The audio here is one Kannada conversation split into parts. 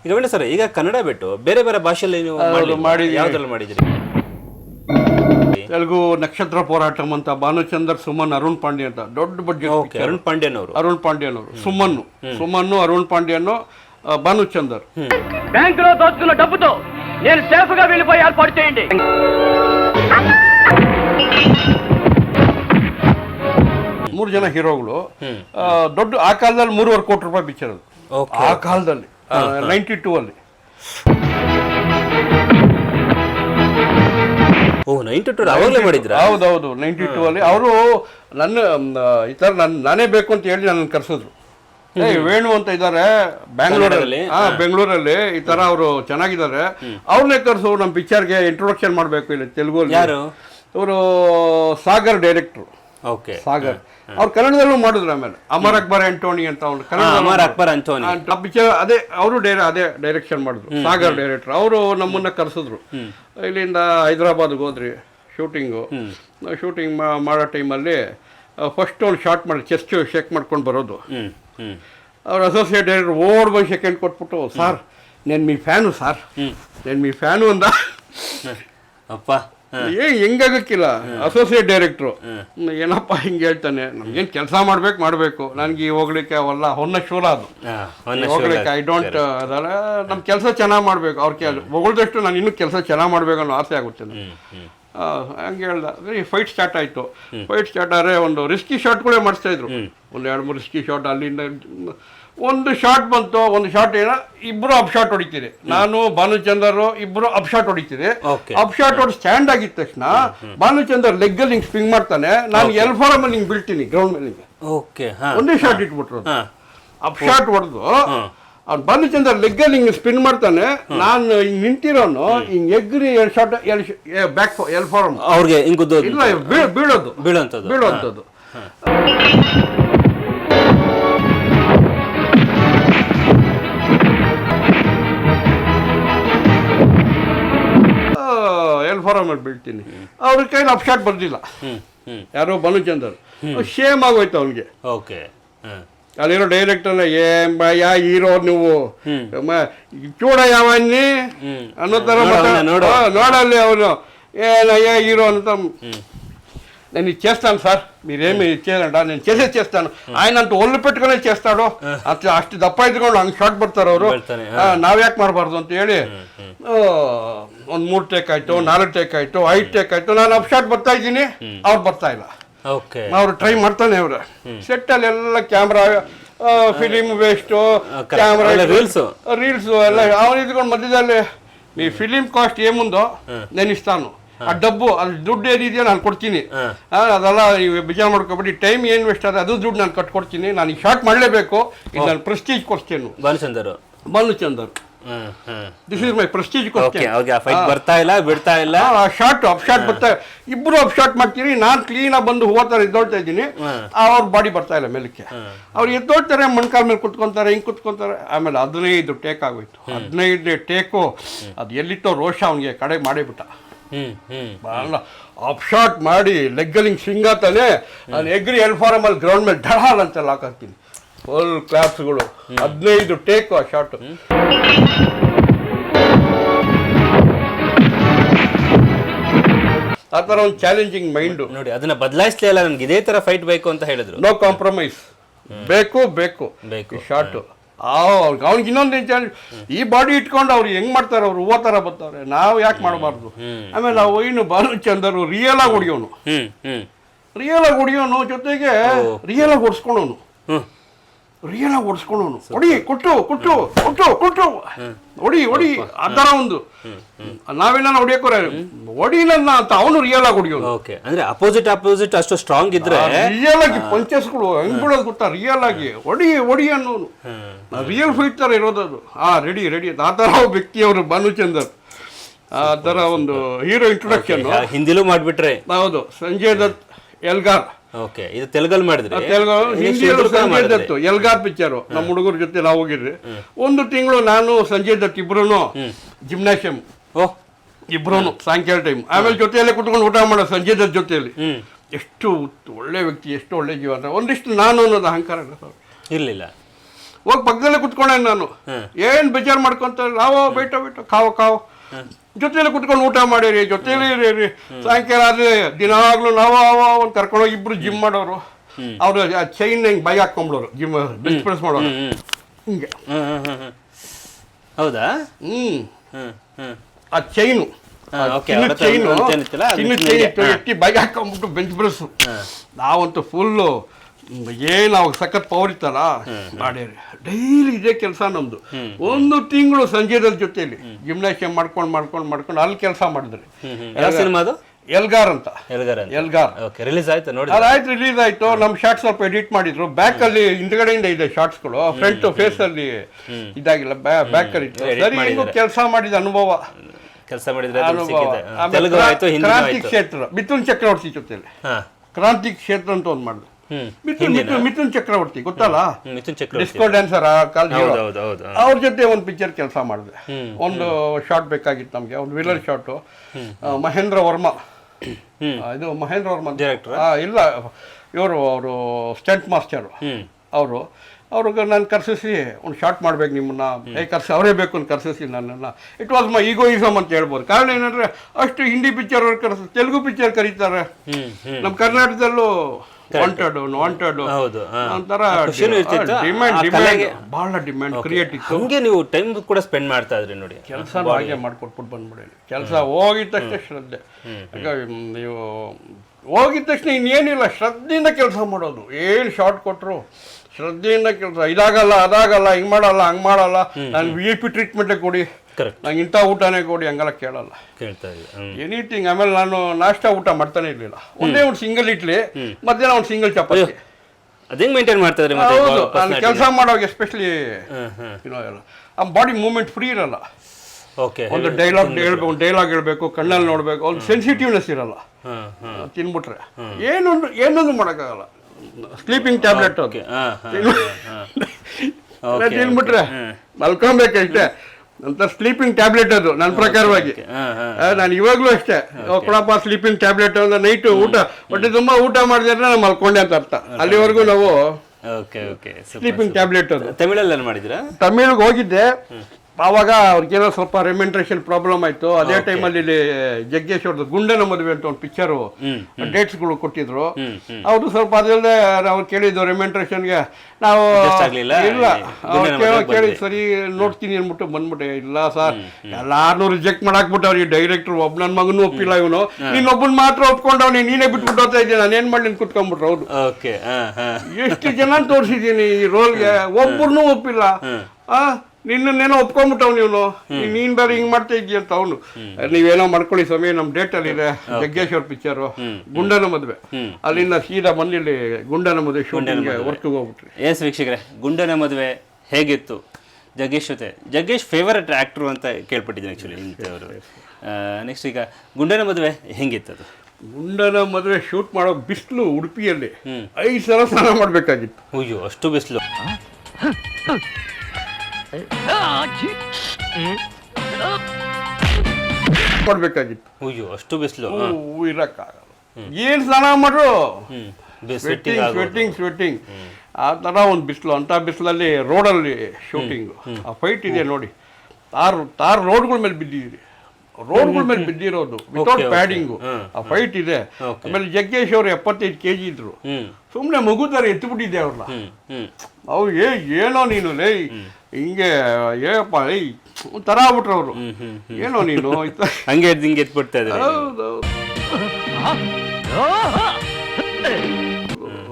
ಈಗ ವೇಣು ಸರ್ ಈಗ ಕನ್ನಡ ಬಿಟ್ಟು ಬೇರೆ ಬೇರೆ ಭಾಷೆಯಲ್ಲಿ ನೀವು ಮಾಡ್ಲಿಲ್ವಾ? ಮಾಡಿದ್ದೀವಿ. ಯಾವ್ದ್ರಲ್ಲಿ ಮಾಡಿದ್ರಿ ತೆಲುಗು ನಕ್ಷತ್ರ ಹೋರಾಟಂ ಅಂತ ಭಾನುಚಂದರ್ ಸುಮನ್ ಅರುಣ್ ಪಾಂಡೆ ಅಂತ ದೊಡ್ಡ ಬಡ್ಜೆಟ್ ಓಕೆ ಅರುಣ್ ಪಾಂಡ್ಯನ್ ಅವರು ಅರುಣ್ ಪಾಂಡ್ಯನ್ ಅವರು ಸುಮನ್ನು ಸುಮನ್ನು ಅರುಣ್ ಪಾಂಡ್ಯನ್ ಆ, ಭಾನುಚಂದರ್ బ్యాంకులో దోచుకున్న డబ్బుతో నేను సేఫ్ గా వెళ్ళిపోయి ఏర్పాటు చేయండి ಮೂರು ಜನ ಹೀರೋಗಳು ಆ, ದೊಡ್ಡ ಆ ಕಾಲದಲ್ಲಿ ಮೂರುವರೆ ಕೋಟಿ ರೂಪಾಯಿ ಪಿಕ್ಚರ್ ಅದು ಓಕೆ ಆ ಕಾಲದಲ್ಲಿ ನೈಂಟಿ ಟೂ ಅಲ್ಲಿ. ಹೌದೌದು ನೈಂಟಿ ಟೂ ಅಲ್ಲಿ. ಅವರು ನನ್ನ ಈ ಥರ ನನ್ನ ನಾನೇ ಬೇಕು ಅಂತ ಹೇಳಿ ನನ್ನ ಕರೆಸಿದ್ರು. ಏ ವೇಣು ಅಂತ ಇದ್ದಾರೆ ಬ್ಯಾಂಗ್ಳೂರಲ್ಲಿ. ಹಾಂ ಬೆಂಗಳೂರಲ್ಲಿ ಈ ತರ ಅವರು ಚೆನ್ನಾಗಿದ್ದಾರೆ. ಅವ್ರನ್ನೇ ಕರೆಸು ನಮ್ಮ ಪಿಕ್ಚರ್ಗೆ ಇಂಟ್ರೊಡಕ್ಷನ್ ಮಾಡಬೇಕು ಇಲ್ಲಿ ತೆಲುಗು ಯಾರು? ಇವರು ಸಾಗರ್ ಡೈರೆಕ್ಟ್ರು ಓಕೆ ಸಾಗರ್ ಅವ್ರು ಕನ್ನಡದಲ್ಲೂ ಮಾಡಿದ್ರು ಆಮೇಲೆ ಅಮರ್ ಅಕ್ಬರ್ ಆಂಟೋನಿ ಅಂತ ಅವ್ರು ಅಮರ್ ಅಕ್ಬರ್ ಅಂತೋನಿ ಪಿಕ್ಚರ್ ಅದೇ ಅವರು ಡೈರೆ ಅದೇ ಡೈರೆಕ್ಷನ್ ಮಾಡಿದ್ರು ಸಾಗರ್ ಡೈರೆಕ್ಟರ್ ಅವರು ನಮ್ಮನ್ನ ಕರೆಸಿದ್ರು ಇಲ್ಲಿಂದ ಹೈದರಾಬಾದ್ಗೆ ಹೋದ್ರಿ ಶೂಟಿಂಗು ಶೂಟಿಂಗ್ ಮಾಡೋ ಟೈಮಲ್ಲಿ ಫಸ್ಟ್ ಒಂದು ಶಾರ್ಟ್ ಮಾಡಿ ಚೆಸ್ಟ್ ಶೇಕ್ ಮಾಡ್ಕೊಂಡು ಬರೋದು ಹ್ಮ್ ಹ್ಮ್ ಅವ್ರ ಅಸೋಸಿಯೇಟ್ ಡೈರೆಕ್ಟರ್ ಓಡ್ ಬಂದು ಸೆಕೆಂಡ್ ಕೊಟ್ಬಿಟ್ಟು ಸರ್ నేను మీ ಫ್ಯಾನು ಸರ್ నేను మీ ಫ್ಯಾನು ಅಂದ ಅಪ್ಪ ಹ. ಏ ಹೆಂಗಾಗಕ್ಕಿಲ್ಲ ಅಸೋಸಿಯೇಟ್ ಡೈರೆಕ್ಟ್ರು ಏನಪ್ಪ ಹಿಂಗೆ ಹೇಳ್ತಾನೆ? ನಮ್ಗೇನು ಕೆಲಸ ಮಾಡ್ಬೇಕು ಮಾಡಬೇಕು. ನನಗೆ ಈ ಹೋಗ್ಲಿಕ್ಕೆ ಅವೆಲ್ಲ ಹೊನ್ನ ಶೂಲ ಅದು. ಹೋಗ್ಲಿಕ್ಕೆ ಐ ಡೋಂಟ್ ಅದಲ್ಲ ನಮ್ ಕೆಲಸ ಚೆನ್ನಾಗಿ ಮಾಡ್ಬೇಕು. ಅವ್ರ ಕೆಲ ಹೊಗಳ್ದಷ್ಟು ನಾನು ಇನ್ನೂ ಕೆಲಸ ಚೆನ್ನಾಗಿ ಮಾಡ್ಬೇಕು ಅನ್ನೋ ಆಸೆ ಆಗುತ್ತೆ ಹಂಗೆ ಹೇಳ್ದ. ಫೈಟ್ ಸ್ಟಾರ್ಟ್ ಆಯ್ತು. ಫೈಟ್ ಸ್ಟಾರ್ಟ್ ಆದರೆ ಒಂದು ರಿಸ್ಕಿ ಶಾಟ್ಗಳೇ ಮಾಡಿಸ್ತಾ ಇದ್ರು. ಒಂದು ಎರಡು ಮೂರು ರಿಸ್ಕಿ ಶಾಟ್ ಅಲ್ಲಿಂದ ಒಂದು ಶಾಟ್ ಬಂತು ಒಂದು ಶಾಟ್ ಏನೋ ಇಬ್ರು ಅಪ್ ಶಾಟ್ ಹೊಡಿತೀರಿ ನಾನು ಭಾನುಚಂದರ್ ಇಬ್ರು ಅಪ್ ಶಾಟ್ ಹೊಡಿತೀರಿ. ಅಪ್ ಶಾಟ್ ಹೊಡೆದು ಸ್ಟ್ಯಾಂಡ್ ಆಗಿದ ತಕ್ಷಣ ಭಾನುಚಂದರ್ ಹಿಂಗೆ ಸ್ಪಿಂಗ್ ಮಾಡ್ತಾನೆ. ನಾನು ಎಲ್ ಫಾರಮ್ ಅಲ್ಲಿ ಹಿಂಗೆ ಬೀಳ್ತೀನಿ ಗ್ರೌಂಡ್ ಮೇಲೆ ಒಂದೇ ಶಾಟ್ ಇಟ್ಬಿಟ್ರು ಅಪ್ ಶಾಟ್ ಹೊಡೆದು ಅವ್ನು ಬಂದು ಲೆಗ್ಗಲ್ಲಿ ಹಿಂಗೆ ಸ್ಪಿನ್ ಮಾಡ್ತಾನೆ. ನಾನು ಹಿಂಗೆ ನಿಂತಿರೋನು ಹಿಂಗೆ ಎಗ್ರಿ ಎರಡು shot L back L form ಅವ್ರಿಗೆ ಇಲ್ಲ ಬೀಳೋದು ಬೀಳೋದು. ಬೀಳೋಂಥದ್ದು. ಬೀಳುವಂಥದ್ದು ಎಲ್ ಫಾರಮ್ ಅಲ್ಲಿ ಬೀಳ್ತೀನಿ ಅವ್ರ ಕೈಲಿ ಅಪ್ ಶಾಟ್ ಬರ್ದಿಲ್ಲ ಹ್ಮ್ ಹ್ಮ್ ಯಾರೋ ಬನುಚಂದರ್ ಶೇಮ್ ಆಗೋಯ್ತು ಅವನಿಗೆ ಓಕೆ ಹಾ ಅಲ್ಲಿರೋ ಡೈರೆಕ್ಟರ್ ಏನ್ ಯಾ ಹೀರೋ ನೀವು ಮ- ಚೂಡ ಯಾವನ್ನಿ ಅನ್ನೋ ತರ ನೋಡು ಮಾತಾಡ- ಅವ್ನ, ನೋಡು. ఆ, ನೋಡಲ್ಲಿ ಅವನು ఏనయ్యా హీరో అంతా నేను ఇది చేస్తాను సార్ మీరేమి ఇచ్చేదంట నేను చేసే చేస్తాను ఆయన అంత ఒళ్ళు పెట్టుకునే చేస్తాడు ಅಷ್ಟು ಅಷ್ಟು ದಪ್ಪ ಇದ್ಕೊಂಡು ಹಂಗೆ ಶಾರ್ಟ್ ಬರ್ತಾರೆ ಅವರು ಬರ್ತಾನೆ, ನಾವ್ಯಾಕೆ ಮಾಡಬಾರ್ದು ಅಂತ ಹೇಳಿ ಒಂದು ಮೂರು ಟೇಕ್ ಆಯ್ತು ನಾಲ್ಕು ಟೇಕ್ ಆಯಿತು ಐದು ಟೇಕ್ ಆಯಿತು ನಾನು ಅಪ್ಶಾಟ್ ಬರ್ತಾ ಇದ್ದೀನಿ ಅವ್ರು ಬರ್ತಾ ಇಲ್ಲ. ಅವ್ರು ಟ್ರೈ ಮಾಡ್ತಾನೆ ಅವ್ರು ಸೆಟ್ಟಲ್ಲಿ ಎಲ್ಲ camera film waste camera reels reels ಎಲ್ಲ ಅವನು ಇದ್ಕೊಂಡು ಮಧ್ಯದಲ್ಲಿ ಈ ಫಿಲಿಮ್ ಕಾಸ್ಟ್ ಏಮುಂದೋ ನೆನಿಸ್ತಾನು ಆ ಡಬ್ಬು ಅಲ್ಲಿ ದುಡ್ಡು ಏನಿದೆಯೋ ನಾನು ಕೊಡ್ತೀನಿ. ಅದೆಲ್ಲ ನೀವು ಬಿಜಾ ಮಾಡ್ಕೊಬಿಟ್ಟು ಟೈಮ್ ಏನು ವೇಸ್ಟ್ ಆದರೆ ಅದು ದುಡ್ಡು ನಾನು ಕಟ್ಕೊಡ್ತೀನಿ ನಾನು ಈ ಶಾರ್ಟ್ ಮಾಡಲೇಬೇಕು ಇದು ನಾನು ಪ್ರೆಸ್ಟೀಜ್ ಕೊಡ್ತೇನೆ. Balachander Balachander this is my prestige question okay fight ಬರ್ತಾ ಇಲ್ಲ ಬಿಡ್ತಾ ಇಲ್ಲ. ಶಾರ್ಟ್ ಅಪ್ ಶಾರ್ಟ್ ಬರ್ತಾ ಇಬ್ರು ಅಪ್ ಶಾರ್ಟ್ ಮಾಡ್ತೀರಿ ನಾನು ಆಗಿ ಬಂದು ಹೋಗ್ತಾರೆ ಎದ್ದೋಳ್ತಾ ಇದ್ದೀನಿ. ಅವ್ರ ಬಾಡಿ ಬರ್ತಾ ಇಲ್ಲ ಮೇಲಕ್ಕೆ. ಅವ್ರು ಎದ್ದೋಳ್ತಾರೆ ಮಣ್ಕಾಲ್ ಮೇಲೆ ಕುತ್ಕೊಂತಾರೆ ಹಿಂಗೆ ಕುತ್ಕೊಂತಾರೆ. ಆಮೇಲೆ ಹದಿನೈದು ಟೇಕ್ ಆಗೋಯ್ತು. ಹದಿನೈದು ಟೇಕು ಅದು ಎಲ್ಲಿತ್ತೋ ರೋಷ ಅವನಿಗೆ ಕಡೆ ಮಾಡಿಬಿಟ್ಟ. ಹ್ಮ್ ಹ್ಮ್ ಭಾಳ ಅಪ್ ಶಾಟ್ ಮಾಡಿ ಲೆಗ್ಗಲ್ಲಿ ಹಿಂಗೆ ಸಿಂಗಾತಾನೆ ನಾನು ಎಗ್ರಿ ಎಲ್ ಫಾರಮ್ ಅಲ್ಲಿ ಗ್ರೌಂಡ್ ಮೇಲೆ ಡಹಾಲ್ ಅಂತ ಹಾಕ್ತೀನಿ. ಫುಲ್ ಕ್ಲಾಪ್ಸ್ಗಳು ಹದಿನೈದು ಟೇಕು ಆ ಶಾಟ್ ಆ ಥರ ಒಂದು ಚಾಲೆಂಜಿಂಗ್ ಮೈಂಡು ನೋಡಿ ಅದನ್ನ ಬದಲಾಯಿಸ್ಲೇ ಇಲ್ಲ ನನ್ಗೆ ಇದೇ ತರ ಫೈಟ್ ಬೇಕು ಅಂತ ಹೇಳಿದ್ರು. ನೋ ಕಾಂಪ್ರಮೈಸ್ ಬೇಕು ಬೇಕು. ಬೇಕು. ಶಾರ್ಟು ಅವ್ನಿಗೆ ಇನ್ನೊಂದು ಚಾಲೆಂಜ್ ಈ ಬಾಡಿ ಇಟ್ಕೊಂಡು ಅವ್ರು ಹೆಂಗ್ ಮಾಡ್ತಾರೆ ಅವ್ರು ಹೂವ ಥರ ಬರ್ತಾರೆ ನಾವು ಯಾಕೆ ಮಾಡಬಾರ್ದು? ಆಮೇಲೆ ನಾವು ಇನ್ನು ಬಾರು ರಿಯಲ್ ಆಗಿ ಹೊಡಿಯೋನು. ರಿಯಲ್ ಆಗಿ ಹೊಡಿಯೋನು ಜೊತೆಗೆ ರಿಯಲ್ ಆಗಿ ಹೊಡ್ಸ್ಕೊಳೋನು ರಿಯಲ್ ಆಗಿ ಒಡಿ ಹೊಡಿ ಕೊಟ್ಟು ಕೊಟ್ಟು ಕೊಟ್ಟು ಕೊಟ್ಟು. ಹೊಡಿ ಹೊಡಿ ಆ ಥರ ಒಂದು ನಾವೇನ ಹೊಡಿಯೋಕೋರ ಹೊಡಿಲ್ಲ ಅಂತ ಅವನು ರಿಯಲ್ ಆಗಿ ಹೊಡಿಯೋನು. ಓಕೆ ಅಂದ್ರೆ ಅಪೋಸಿಟ್ ಅಪೋಸಿಟ್ ಅಷ್ಟು ಸ್ಟ್ರಾಂಗ್ ಇದ್ರೆ ರಿಯಲ್ ಆಗಿ ಪಂಚರ್ಸ್ಗಳು ಹೆಂಗ್ ಬಿಡೋದು ಗೊತ್ತಾ ರಿಯಲ್ ಆಗಿ. ಹೊಡಿ ಹೊಡಿ ಅನ್ನೋನು. ರಿಯಲ್ ಫೈಟ್ ತರ ಇರೋದು ಆ ರೆಡಿ ರೆಡಿ ಆ ಥರ ವ್ಯಕ್ತಿ ಅವರು ಭಾನುಚಂದರ್. ಆ ಥರ ಒಂದು ಹೀರೋ ಇಂಟ್ರೊಡಕ್ಷನ್ ಹಿಂದಿಲೂ ಮಾಡಿಬಿಟ್ರೆ. ಹೌದು. ಸಂಜಯ್ ದತ್ ಎಲ್ಗಾರ್. ಓಕೆ ಇದು ತೆಲುಗಲ್ಲಿ ಮಾಡಿದ್ರಿ? ತೆಲುಗು ಹಿಂದಿಯಲ್ಲೂ ಮಾಡಿದ್ರಿ. ಎಲ್ಗಾರ್ ಪಿಕ್ಚರು ನಮ್ಮ ಹುಡುಗರ ಜೊತೆ ನಾವು ಹೋಗಿದ್ರಿ ಒಂದು ತಿಂಗಳು ನಾನು ಸಂಜಯ್ ದತ್ ಇಬ್ರು ಜಿಮ್ನಾಶಿಯಂ ಓ. ಇಬ್ರು ಸಾಯಂಕಾಲ ಟೈಮ್ ಆಮೇಲೆ ಜೊತೆಯಲ್ಲೇ ಕುತ್ಕೊಂಡು ಊಟ ಮಾಡೋ ಸಂಜಯ್ ದತ್ ಜೊತೆಯಲ್ಲಿ. ಎಷ್ಟು ಒಳ್ಳೆ ವ್ಯಕ್ತಿ ಎಷ್ಟು ಒಳ್ಳೆ ಜೀವ ಅಂತ. ಒಂದಿಷ್ಟು ನಾನು ಅನ್ನೋದು ಅಹಂಕಾರ ಇರ್ಲಿಲ್ಲ. ಹೋಗಿ ಪಕ್ಕದಲ್ಲೇ ಕುತ್ಕೊಂಡೆ ನಾನು. ಏನ್ ಬೇಜಾರು ಮಾಡ್ಕೊಂತ ನಾವು ಬೇಟ ಬೇಟ ಕಾವು ಕಾವು ಜೊತೆಲಿ ಕುತ್ಕೊಂಡು ಊಟ ಮಾಡಿರಿ ಜೊತೆಯಲ್ಲಿ ಇರೀರಿ ಸಾಯಂಕಾಲ ಆದ್ರೆ ದಿನಾಗ್ಲೂ ನಾವು ಅವ ಒಂದು ಕರ್ಕೊಂಡೋಗಿ ಇಬ್ರು ಜಿಮ್ ಮಾಡೋರು. ಅವ್ರು ಚೈನ್ ಹಿಂಗೆ ಬೈ ಹಾಕೊಂಬಿಡೋರು ಜಿಮ್ ಡಿಸ್ಪ್ರೆಸ್ ಪ್ರೆಸ್ ಮಾಡೋರು. ಹಿಂಗೆ. ಹೌದಾ? ಹ್ಮ್. ಆ ಚೈನು ಚೈನು ಚೈನ್ ಇತ್ತು ಎಟ್ಟಿ ಬೈ ಹಾಕೊಂಡ್ಬಿಟ್ಟು ಬೆಂಚ್ ಪ್ರೆಸ್ ನಾವಂತೂ ಫುಲ್ಲು ಏನು ಅವಾಗ ಸಖತ್ ಪವರ್ ಇತ್ತಲ್ಲ ಮಾಡ್ಯಾರಿ. ಡೈಲಿ ಇದೇ ಕೆಲಸ ನಮ್ದು. ಒಂದು ತಿಂಗಳು ಸಂಜೆದಲ್ಲಿ ಜೊತೆಲಿ ಜಿಮ್ನಾಶಿಯಂ ಮಾಡ್ಕೊಂಡು ಮಾಡ್ಕೊಂಡು ಮಾಡ್ಕೊಂಡು ಅಲ್ಲಿ ಕೆಲಸ ಮಾಡಿದ್ರಿ. ಹ್ಮ್ ಹ್ಮ್. ಯಾವ ಸಿನಿಮಾ ಅದು? ಎಲ್ಗಾರ್ ಅಂತ. ಎಲ್ಗಾರ ಎಲ್ಗಾರ್. ರಿಲೀಸ್ ಆಯ್ತು ನೋಡಿ ಅದಾಯ್ತು ರಿಲೀಸ್ ಆಯ್ತು. ನಮ್ಮ ಶಾರ್ಟ್ ಸ್ವಲ್ಪ ಎಡಿಟ್ ಮಾಡಿದ್ರು. ಬ್ಯಾಕ್ ಅಲ್ಲಿ ಹಿಂದ್ಗಡೆಯಿಂದ ಇದೆ ಶಾರ್ಟ್ಸ್ಗಳು ಫ್ರಂಟ್ ಫೇಸ್ ಅಲ್ಲಿ ಇದಾಗಿಲ್ಲ ಬ್ಯಾಕ್ ಅಲ್ಲಿ ಸರಿ ಇನ್ನು ಕೆಲಸ ಮಾಡಿದ ಅನುಭವ. ಕೆಲಸ ಮಾಡಿದ್ರೆ ಕ್ರಾಂತಿ ಕ್ಷೇತ್ರ ಮಿಥುನ್ ಚಕ್ರವರ್ತಿ ಜೊತೆಲಿ. ಕ್ರಾಂತಿ ಕ್ಷೇತ್ರ ಅಂತ ಒಂದು ಮಾಡಿದೆ ಹ್ಮ್ ಮಿಥುನ್ ಮಿಥುನ್ ಮಿಥುನ್ ಚಕ್ರವರ್ತಿ ಗೊತ್ತಲ್ಲ? ಮಿಥುನ್ ಡಿಸ್ಕೋ ಡ್ಯಾನ್ಸರ್ ಕಾಲ್ ಹೌದು ಹೌದು ಅವ್ರ ಜೊತೆ ಒಂದು ಪಿಕ್ಚರ್ ಕೆಲಸ ಮಾಡಿದೆ. ಒಂದು ಶಾರ್ಟ್ ಬೇಕಾಗಿತ್ತು ನಮಗೆ ಒಂದು ವಿಲರ್ ಶಾರ್ಟು ಮಹೇಂದ್ರ ವರ್ಮಾ. ಇದು ಮಹೇಂದ್ರ ವರ್ಮಾ. ಡೈರೆಕ್ಟರ್ ಆ, ಇಲ್ಲ ಇವರು ಅವರು ಸ್ಟಂಟ್ ಮಾಸ್ಟರು ಅವರು. ಅವ್ರಿಗೆ ನಾನು ಕರ್ಸಿಸಿ ಒಂದು ಶಾರ್ಟ್ ಮಾಡ್ಬೇಕು ನಿಮ್ಮನ್ನ. ಏ ಕರ್ಸಿ ಅವರೇ ಬೇಕು ಅಂತ ಕರ್ಸಿಸಿ ನನ್ನನ್ನು. ಇಟ್ ವಾಸ್ ಮೈ ಈಗೋಯಿಸಮ್ ಅಂತ ಹೇಳ್ಬೋದು. ಕಾರಣ ಏನಂದ್ರೆ ಅಷ್ಟು ಹಿಂದಿ ಪಿಕ್ಚರ್ ಅವ್ರು ಕರ್ಸ ತೆಲುಗು ಪಿಕ್ಚರ್ ಕರೀತಾರೆ. ನಮ್ಮ ಕರ್ನಾಟಕದಲ್ಲೂ ವಾಂಟೆಡ್ ವಾಂಟೆಡ್ ಹೌದು. ಒಂಥರ ಆ ಖುಷಿನೂ ಇರ್ತಿತ್ತು. ಡಿಮ್ಯಾಂಡ್ ಡಿಮ್ಯಾಂಡ್ ಬಹಳ ಡಿಮ್ಯಾಂಡ್ ಕ್ರಿಯೇಟ್ ಇತ್ತು. ಹಂಗೆ ನೀವು ಟೈಮ್ ಕೂಡ ಸ್ಪೆಂಡ್ ಮಾಡ್ತಾ ಇದ್ರಿ ನೋಡಿ. ಕೆಲಸ ಹಾಗೆ ಮಾಡ್ಕೊಟ್ಬಿಟ್ಟು ಬಂದ್ಬಿಡಿ ಕೆಲಸ ಹೋಗಿದ ತಕ್ಷಣ ಶ್ರದ್ಧೆ. ನೀವು ಹೋಗಿದ ತಕ್ಷಣ ಇನ್ನೇನಿಲ್ಲ ಶ್ರದ್ಧೆಯಿಂದ ಕೆಲಸ ಮಾಡೋದು. ಏನು ಶಾರ್ಟ್ ಕೊಟ್ಟರು ಶ್ರದ್ಧೆಯಿಂದ ಕೆಲಸ. ಇದಾಗಲ್ಲ ಅದಾಗಲ್ಲ ಹಿಂಗೆ ಮಾಡಲ್ಲ ಹಂಗೆ ಮಾಡಲ್ಲ. ನಾನು ವಿ ಐ ಪಿ ಟ್ರೀಟ್ಮೆಂಟೇ ಕೊಡಿ. ಕರೆಕ್ಟ್ ನಂಗೆ ಇಂಥ ಊಟನೇ ಕೊಡಿ ಹಂಗೆಲ್ಲ ಕೇಳಲ್ಲ. ಕೇಳ್ತಾ ಎನಿಥಿಂಗ್ ಆಮೇಲೆ ನಾನು ನಾಷ್ಟಾ ಊಟ ಮಾಡ್ತಾನೆ ಇರಲಿಲ್ಲ. ಒಂದೇ ಒಂದು ಸಿಂಗಲ್ ಇಡ್ಲಿ ಮಧ್ಯಾಹ್ನ ಒಂದು ಸಿಂಗಲ್ ಚಪಾತಿ. ಅದೇ ಮೇಂಟೈನ್ ಮಾಡ್ತಾ ಇದ್ರಿ ಮತ್ತೆ ಹೌದು ನಾನು ಕೆಲಸ ಮಾಡೋವಾಗ ಎಸ್ಪೆಷಲಿ ಆ ಬಾಡಿ ಮೂವ್ಮೆಂಟ್ ಫ್ರೀ ಇರಲ್ಲ. ಓಕೆ ಒಂದು ಡೈಲಾಗ್ ಹೇಳ್ಬೇಕು ಒಂದು ಡೈಲಾಗ್ ಹೇಳ್ಬೇಕು ಕಣ್ಣಲ್ಲಿ ನೋಡಬೇಕು ಒಂದು ಸೆನ್ಸಿಟಿವ್ನೆಸ್ ಇರಲ್ಲ. ತಿನ್ಬಿಟ್ರೆ. ಏನೊಂದು ಏನೊಂದು ಮಾಡೋಕ್ಕಾಗಲ್ಲ. ಸ್ಲೀಪಿಂಗ್ ಟ್ಯಾಬ್ಲೆಟ್ ಓಕೆ ತಿನ್ಬಿಟ್ರೆ. ಮಲ್ಕೊಬೇಕಷ್ಟೇ ನಂತರ ಸ್ಲೀಪಿಂಗ್ ಟ್ಯಾಬ್ಲೆಟ್ ಅದು ನನ್ನ ಪ್ರಕಾರವಾಗಿ. ನಾನು ಇವಾಗಲೂ ಅಷ್ಟೇ. ಕೊಡಪ್ಪ ಸ್ಲೀಪಿಂಗ್ ಟ್ಯಾಬ್ಲೆಟ್ ಅಂದ್ರೆ ನೈಟ್ ಊಟ. ಹೊಟ್ಟೆ ತುಂಬ ಊಟ ಮಾಡಿದ್ರೆ ನಾನು ಮಲ್ಕೊಂಡೆ ಅಂತ ಅರ್ಥ. ಅಲ್ಲಿವರೆಗೂ ನಾವು ಸ್ಲೀಪಿಂಗ್ ಟ್ಯಾಬ್ಲೆಟ್ ಅದು. ತಮಿಳಲ್ಲಿ ಮಾಡಿದ್ರೆ ತಮಿಳ್ಗೆ ಹೋಗಿದ್ದೆ. ಆವಾಗ ಅವ್ರಿಗೇನೋ ಸ್ವಲ್ಪ ರೆಮೆಂಟ್ರೇಷನ್ ಪ್ರಾಬ್ಲಮ್ ಆಯ್ತು. ಅದೇ ಟೈಮಲ್ಲಿ ಇಲ್ಲಿ ಜಗ್ಗೇಶ್ ಅವ್ರದ್ದು ಗುಂಡನ ಮದುವೆ ಅಂತ ಒಂದು ಪಿಕ್ಚರು ಡೇಟ್ಸ್ಗಳು ಕೊಟ್ಟಿದ್ರು. ಅವರು ಸ್ವಲ್ಪ ಅದಲ್ಲದೆ ನಾವು ಕೇಳಿದ್ದು ರೆಮೆಂಟ್ರೇಷನ್ಗೆ ನಾವು ಇಲ್ಲ. ಅವ್ರು ಕೇಳೋ ಕೇಳಿ ಸರಿ ನೋಡ್ತೀನಿ ಅಂದ್ಬಿಟ್ಟು ಬಂದ್ಬಿಟ್ಟೆ. ಇಲ್ಲ ಸರ್ ಎಲ್ಲಾರನ್ನೂ ರಿಜೆಕ್ಟ್ ಮಾಡಾಕ್ಬಿಟ್ಟು ಅವ್ರಿಗೆ ಡೈರೆಕ್ಟರ್ ಒಬ್ಬ ನನ್ನ ಮಗನೂ ಒಪ್ಪಿಲ್ಲ ಇವನು. ನಿನ್ನೊಬ್ಬನ ಒಬ್ಬನ್ ಮಾತ್ರ ಒಪ್ಕೊಂಡವ್ನಿ ನೀನೇ ಬಿಟ್ಬಿಟ್ಟು ಹೋಗ್ತಾ ಇದ್ದೀನಿ ನಾನು ಏನ್ ಮಾಡಿ ಕುತ್ಕೊಂಡ್ಬಿಟ್ರು ಅವ್ರು. ಎಷ್ಟು ಜನ ತೋರಿಸಿದ್ದೀನಿ ಈ ರೋಲ್ಗೆ ಒಬ್ಬರನ್ನೂ ಒಪ್ಪಿಲ್ಲ. ಆ ನಿನ್ನೇನೋ ಒಪ್ಕೊಂಡ್ಬಿಟ್ಟವ್ ನೀನು. ನೀನ್ ಬೇರೆ ಹಿಂಗ್ ಮಾಡ್ತಾ ಇದೀಯ ಅಂತ ಅವನು. ನೀವೇನೋ ಮಾಡ್ಕೊಳ್ಳಿ ಸ್ವಾಮಿ ನಮ್ ಡೇಟ್ ಅಲ್ಲಿ ಇದೆ ಜಗ್ಗೇಶ್ವರ್ ಪಿಕ್ಚರ್ ಪಿಕ್ಚರು ಗುಂಡನ ಮದುವೆ. ಅಲ್ಲಿಂದ ಸೀದಾ ಮನೇಲಿ ಗುಂಡನ ಮದುವೆ ಶೂಟಿಂಗ್ ವರ್ಕ್ ಹೋಗ್ಬಿಟ್ರಿ. ಎಸ್ ವೀಕ್ಷಕರೇ ಗುಂಡನ ಮದುವೆ ಹೇಗಿತ್ತು? ಜಗ್ಗೇಶ್ ಜೊತೆ. ಜಗ್ಗೇಶ್ ಫೇವರೆಟ್ ಆ್ಯಕ್ಟ್ರು ಅಂತ ಕೇಳ್ಪಟ್ಟಿದ್ದೀನಿ ಆ್ಯಕ್ಚುಲಿ ಇಂಥವರು ನೆಕ್ಸ್ಟ್ ಈಗ ಗುಂಡನ ಮದುವೆ ಹೆಂಗಿತ್ತು ಅದು? ಗುಂಡನ ಮದುವೆ ಶೂಟ್ ಮಾಡೋ ಬಿಸಿಲು ಉಡುಪಿಯಲ್ಲಿ. ಐದು ಸಲ ಸ್ನಾನ ಮಾಡಬೇಕಾಗಿತ್ತು. ಅಯ್ಯೋ ಅಷ್ಟು ಬಿಸಿಲು. ಮಾಡ್ಬೇಕಾಗಿತ್ತು ಅಯ್ಯೋ ಅಷ್ಟು ಬಿಸಿಲು. ಹೂ ಇರಕ್ಕಾಗಲ್ಲ ಏನ್ ಸ್ನಾನ ಮಾಡ್ರು? ಸ್ವೆಟಿಂಗ್ ಸ್ವೆಟ್ಟಿಂಗ್ ಸ್ವೆಟ್ಟಿಂಗ್ ಸ್ವೆಟ್ಟಿಂಗ್ ಆ ಥರ ಒಂದು ಬಿಸಿಲು ಅಂಥ ಬಿಸಿಲಲ್ಲಿ ರೋಡಲ್ಲಿ ಶೂಟಿಂಗು ಆ ಫೈಟ್ ಇದೆ ನೋಡಿ. ತಾರ್ ತಾರ್ ರೋಡ್ಗಳ ಮೇಲೆ ಬಿದ್ದಿದ್ದೀರಿ. ರೋಡ್ಗಳ ಮೇಲೆ ಬಿದ್ದಿರೋದು ವಿತೌಟ್. ಪ್ಯಾಡಿಂಗು ಆ ಫೈಟ್ ಇದೆ. ಆಮೇಲೆ ಜಗ್ಗೇಶ್ ಅವರು ಎಪ್ಪತ್ತೈದು ಕೆ ಜಿ ಇದ್ರು ಸುಮ್ಮನೆ ಮಗು ಥರ ಎತ್ತಿಬಿಟ್ಟಿದ್ದೆ ಅವ್ರನ್ನ ಅವ್ರು ಏ ಏನೋ ನೀನು ಲೇ. ಹಿಂಗೆ ಏಪ್ಪ ಏಯ್ ಒಂಥರ ಆಗ್ಬಿಟ್ರು ಅವರು. ಏನೋ ನೀನು? ಹಂಗೆ ಎದ್ದು ಹಿಂಗೆ ಎತ್ಬಿಡ್ತಾ ಇದ್ದಾರೆ ಹೌದು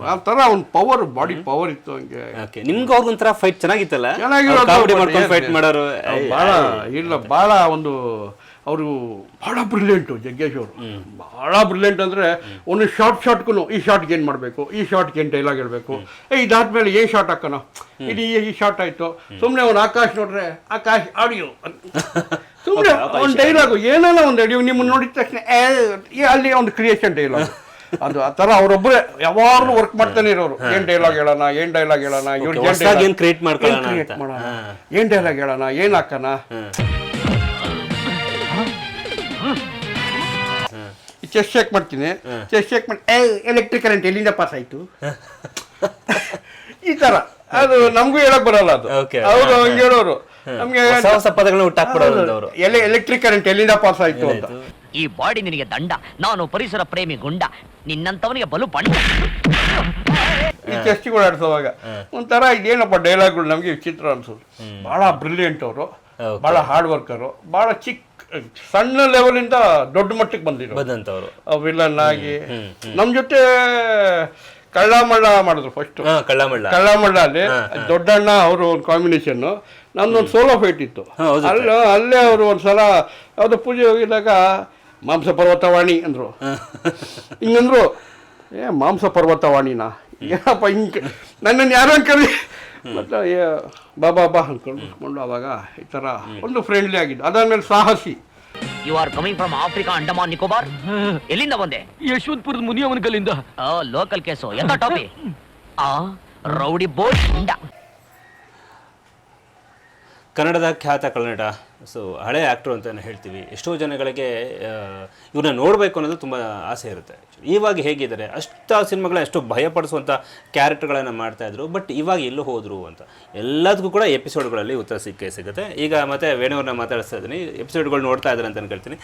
ಆ ಥರ ಒಂದು ಪವರ್ ಬಾಡಿ ಪವರ್ ಇತ್ತು ಹಂಗೆ. ಓಕೆ ನಿಮ್ಗೆ ಅವ್ರಿಗೊಂಥರ ಫೈಟ್ ಚೆನ್ನಾಗಿತ್ತಲ್ಲ? ಕಾಮಿಡಿ ಮಾಡ್ಕೊಂಡು ಫೈಟ್. ಮಾಡೋರು ಅವ್ರು ಭಾಳ ಇಲ್ಲ ಭಾಳ ಒಂದು ಅವರು ಭಾಳ ಬ್ರಿಲಿಯಂಟು ಜಗ್ಗೇಶ್ ಅವರು. ಭಾಳ ಬ್ರಿಲಿಯಂಟ್ ಅಂದರೆ ಒಂದು ಶಾರ್ಟ್ ಶಾರ್ಟ್ಗೂ ಈ ಶಾರ್ಟ್ಗೆ ಏನು ಮಾಡಬೇಕು ಈ ಶಾರ್ಟ್ಗೆ ಏನು ಡೈಲಾಗ್ ಹೇಳಬೇಕು ಏ ಇದಾದ್ಮೇಲೆ ಏ ಶಾರ್ಟ್ ಹಾಕೋಣ? ಇದು ಈ- ಶಾರ್ಟ್ ಆಯಿತು. ಸುಮ್ಮನೆ ಒಂದು ಆಕಾಶ್ ನೋಡ್ರೆ ಆಕಾಶ್ ಆಡಿಯೋ ಸುಮ್ಮನೆ ಒಂದು ಡೈಲಾಗು ಏನಾನ ಒಂದು ಅಡಿಯೋ ನಿಮ್ಮನ್ನು ನೋಡಿದ ತಕ್ಷಣ ಏ, ಅಲ್ಲಿ ಒಂದು ಕ್ರಿಯೇಷನ್ ಡೈಲಾಗ್ ಅದು ಆ ಥರ ಅವರೊಬ್ಬರೇ ಯಾವಾಗಲೂ ವರ್ಕ್ ಮಾಡ್ತಾನೆ ಇರೋರು. ಏನ್ ಡೈಲಾಗ್ ಹೇಳೋಣ ಏನ್ ಡೈಲಾಗ್ ಹೇಳೋಣ ಇವ್ರಿಗೆ ಏನ್ ಕ್ರಿಯೇಟ್ ಏನ್ ಏನ್. ಮಾಡೋಣ? ಏನ್ ಡೈಲಾಗ್ ಹೇಳೋಣ ಏನ್ ಹಾಕೋಣ? ಚೆಸ್ಟ್ ಚೆಕ್ ಮಾಡ್ತೀನಿ. ಚೆಸ್ಟ್ ಚೆಕ್ ಮಾಡಿ. ಎಲೆಕ್ಟ್ರಿಕ್ ಕರೆಂಟ್ ಎಲ್ಲಿಂದ ಪಾಸ್ ಆಯ್ತು? ಈ ತರ. ಅದು ನಮಗೂ ಹೇಳಕ್ ಬರಲ್ಲ ಅದು. ಅವರು ಹಂಗೆ ಹೇಳೋರು. ನಮ್ಗೆ ಹೊಸ ಪದಗಳನ್ನ ಅವರು ಎಲೆಕ್ಟ್ರಿಕ್ ಕರೆಂಟ್ ಎಲ್ಲಿಂದ ಪಾಸ್ ಆಯ್ತು ಅಂತ. ಈ ಬಾಡಿ ನಿನಗೆ ದಂಡ ನಾನು ಪರಿಸರ ಪ್ರೇಮಿ ಗುಂಡ. ನಿನ್ನಂತವನಿಗೆ ಬಲು ಬಂಡ. ಈ ಚೆಸ್ಟಿಗೆ ಓಡಾಡ್ಸೋವಾಗ ಒಂಥರ ಇದೇನಪ್ಪ ಡೈಲಾಗ್ಗಳು ನಮಗೆ ವಿಚಿತ್ರ ಅನ್ಸೋದು ಭಾಳ ಬ್ರಿಲಿಯಂಟ್ ಅವರು. ಭಾಳ ಹಾರ್ಡ್ ವರ್ಕರು ಭಾಳ ಚಿಕ್ಕ ಸಣ್ಣ ಲೆವೆಲಿಂದ ದೊಡ್ಡ ಮಟ್ಟಕ್ಕೆ ಬಂದಿರೋ ಬಂದಂತವ್ರು ವಿಲನ್ ಆಗಿ. ನಮ್ ಜೊತೆ ಕಳ್ಳಮಳ್ಳ ಮಾಡಿದ್ರು ಫಸ್ಟ್ ಕಳ್ಳಮಳ್ಳ. ಅಲ್ಲಿ ದೊಡ್ಡಣ್ಣ ಅವರು ಒಂದು ಕಾಂಬಿನೇಷನ್ ನಮ್ದೊಂದು ಸೋಲೋ ಫೈಟ್ ಇತ್ತು. ಅಲ್ಲ ಅಲ್ಲೇ ಅವರು ಒಂದ್ಸಲ ಅದು ಪೂಜೆ ಹೋಗಿದಾಗ ಮಾಂಸ ಪರ್ವತವಾಣಿ ಅಂದ್ರು. ಹಿಂಗಂದ್ರು ಏ ಮಾಂಸ ಪರ್ವತವಾಣಿನಾ? ಏನಪ್ಪ ಹಿಂಗೆ ನನ್ನನ್ನು ಯಾರೋ ಕರಿ ಮತ್ತೆ ಬಾಬಾ ಬಾ ಅಂದ್ಕೊಂಡು ಕೂತ್ಕೊಂಡು ಅವಾಗ ಈ ಥರ ಒಂದು ಫ್ರೆಂಡ್ಲಿ ಆಗಿದ್ದು. ಅದಾದ್ಮೇಲೆ ಸಾಹಸಿ. You are coming from Africa Andaman Nicobar ಎಲ್ಲಿಂದ ಬಂದೆ? ಯಶವಂತಪುರದ ಮುನಿಯವನ ಕಲ್ಲಿಂದ ಲೋಕಲ್ ಕೇಸು ಎಂತ ಟಾಪಿ ಆ ರೌಡಿ ಬೋಟ್ ಕನ್ನಡದ ಖ್ಯಾತ ಕನ್ನಡ ಸೊ ಹಳೆ ಆ್ಯಕ್ಟ್ರು ಅಂತ ಹೇಳ್ತೀವಿ. ಎಷ್ಟೋ ಜನಗಳಿಗೆ ಇವ್ರನ್ನ ನೋಡಬೇಕು ಅನ್ನೋದು ತುಂಬ ಆಸೆ ಇರುತ್ತೆ. ಇವಾಗ ಹೇಗಿದ್ದಾರೆ, ಅಷ್ಟು ಆ ಸಿನಿಮಾಗಳ ಎಷ್ಟು ಭಯಪಡಿಸುವಂಥ ಕ್ಯಾರೆಕ್ಟರ್ಗಳನ್ನು ಮಾಡ್ತಾಯಿದ್ರು ಬಟ್ ಇವಾಗ ಎಲ್ಲೂ ಹೋದರು ಅಂತ. ಎಲ್ಲದಕ್ಕೂ ಕೂಡ ಎಪಿಸೋಡ್ಗಳಲ್ಲಿ ಉತ್ತರ ಸಿಕ್ಕೇ ಸಿಗುತ್ತೆ. ಈಗ ಮತ್ತೆ ವೇಣುವ್ರನ್ನ ಮಾತಾಡಿಸ್ತಾ ಇದ್ದೀನಿ. ಎಪಿಸೋಡ್ಗಳು ನೋಡ್ತಾ ಇದ್ದಾರೆ ಅಂತ ಅನ್ಕೊಳ್ತೀನಿ